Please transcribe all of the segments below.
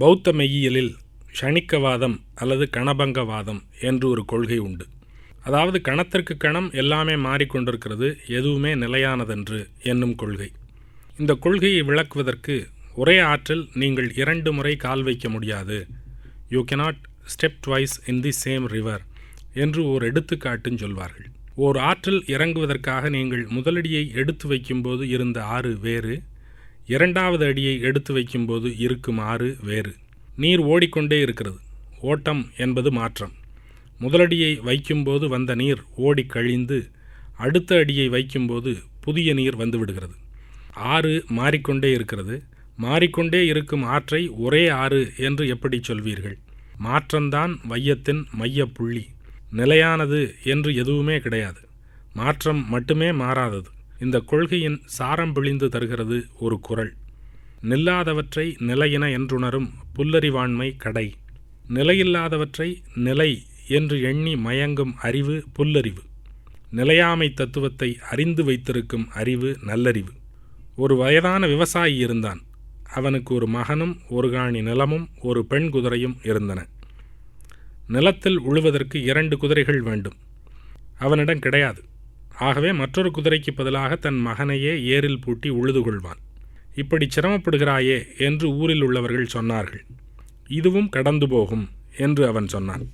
பௌத்த மெய்யியலில் ஷணிக்கவாதம் அல்லது கணபங்கவாதம் என்று ஒரு கொள்கை உண்டு. அதாவது கணத்திற்கு கணம் எல்லாமே மாறிக்கொண்டிருக்கிறது எதுவுமே நிலையானதென்று என்னும் கொள்கை. இந்த கொள்கையை விளக்குவதற்கு ஒரே ஆற்றில் நீங்கள் இரண்டு முறை கால் வைக்க முடியாது. You cannot step twice in the same river என்று ஓர் எடுத்துக்காட்டுன்னு சொல்வார்கள். ஓர் ஆற்றில் இறங்குவதற்காக நீங்கள் முதலடியை எடுத்து வைக்கும்போது இருந்த ஆறு வேறு இரண்டாவது அடியை எடுத்து வைக்கும்போது இருக்கும் ஆறு வேறு. நீர் ஓடிக்கொண்டே இருக்கிறது. ஓட்டம் என்பது மாற்றம். முதலடியை வைக்கும்போது வந்த நீர் ஓடி கழிந்து அடுத்த அடியை வைக்கும்போது புதிய நீர் வந்துவிடுகிறது ஆறு மாறிக்கொண்டே இருக்கிறது. மாறிக்கொண்டே இருக்கும் ஆற்றை ஒரே ஆறு என்று எப்படி சொல்வீர்கள்? மாற்றம்தான் வையத்தின் மையப்புள்ளி. நிலையானது என்று எதுவுமே கிடையாது. மாற்றம் மட்டுமே மாறாதது. இந்த கொள்கையின் சாரம் பிழிந்து தருகிறது ஒரு குரல். நில்லாதவற்றை நிலையின என்றுணரும் புல்லறிவாண்மை கடை. நிலையில்லாதவற்றை நிலை என்று எண்ணி மயங்கும் அறிவு புல்லறிவு. நிலையாமை தத்துவத்தை அறிந்து வைத்திருக்கும் அறிவு நல்லறிவு. ஒரு வயதான விவசாயி இருந்தான். அவனுக்கு ஒரு மகனும் ஒரு காணி நிலமும் ஒரு பெண் குதிரையும் இருந்தன. நிலத்தில் உழுவதற்கு இரண்டு குதிரைகள் வேண்டும். அவனிடம் கிடையாது. ஆகவே மற்றொரு குதிரைக்கு பதிலாக தன் மகனையே ஏரில் பூட்டி உழுது கொள்வான். இப்படி சிரமப்படுகிறாயே என்று ஊரில் உள்ளவர்கள் சொன்னார்கள். இதுவும் கடந்து போகும் என்று அவன் சொன்னான்.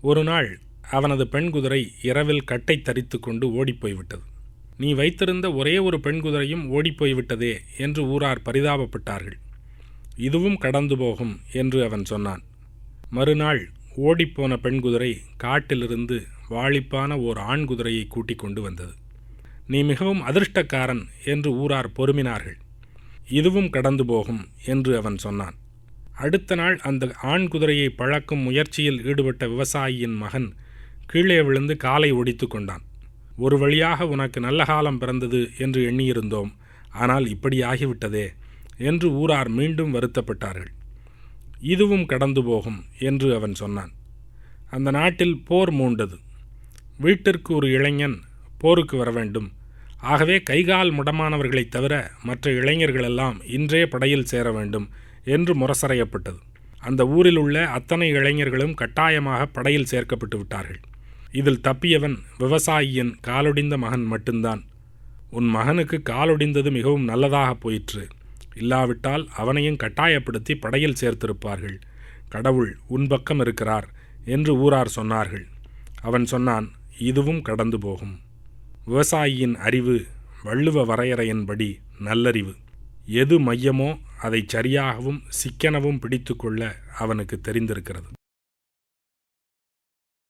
ஒரு நாள் அவனது பெண் குதிரை இரவில் கட்டை தரித்து கொண்டு ஓடிப்போய்விட்டது நீ வைத்திருந்த ஒரே ஒரு பெண் குதிரையும் ஓடிப்போய்விட்டதே என்று ஊரார் பரிதாபப்பட்டார்கள். இதுவும் கடந்து போகும் என்று அவன் சொன்னான். மறுநாள் ஓடிப்போன பெண் குதிரை காட்டிலிருந்து வாளிப்பான ஓர் ஆண் குதிரையை கூட்டிக் கொண்டு வந்தது. நீ மிகவும் அதிர்ஷ்டக்காரன் என்று ஊரார் பொறுமினார்கள். இதுவும் கடந்து போகும் என்று அவன் சொன்னான். அடுத்த நாள் அந்த ஆண் குதிரையை பழக்கும் முயற்சியில் ஈடுபட்ட விவசாயியின் மகன் கீழே விழுந்து காலை ஒடித்து கொண்டான். ஒரு வழியாக உனக்கு நல்ல காலம் பிறந்தது என்று எண்ணியிருந்தோம். ஆனால் இப்படி ஆகிவிட்டதே என்று ஊரார் மீண்டும் வருத்தப்பட்டார்கள். இதுவும் கடந்து போகும் என்று அவன் சொன்னான். அந்த நாட்டில் போர் மூண்டது. வீட்டிற்கு ஒரு இளைஞன் போருக்கு வர வேண்டும். ஆகவே கைகால் முடமானவர்களைத் தவிர மற்ற இளைஞர்களெல்லாம் இன்றே படையில் சேர வேண்டும் என்று முரசறையப்பட்டது. அந்த ஊரில் உள்ள அத்தனை இளைஞர்களும் கட்டாயமாக படையில் சேர்க்கப்பட்டு விட்டார்கள். இதில் தப்பியவன் விவசாயியின் காலொடிந்த மகன் மட்டும்தான். உன் மகனுக்கு காலொடிந்தது மிகவும் நல்லதாக போயிற்று. இல்லாவிட்டால் அவனையும் கட்டாயப்படுத்தி படையில் சேர்த்திருப்பார்கள். கடவுள் உன் பக்கம் இருக்கிறார் என்று ஊரார் சொன்னார்கள். அவன் சொன்னான் இதுவும் கடந்து போகும். விவசாயியின் அறிவு வள்ளுவ வரையறையின்படி நல்லறிவு. எது மையமோ அதை சரியாகவும் சிக்கனவும் பிடித்து கொள்ள அவனுக்கு தெரிந்திருக்கிறது.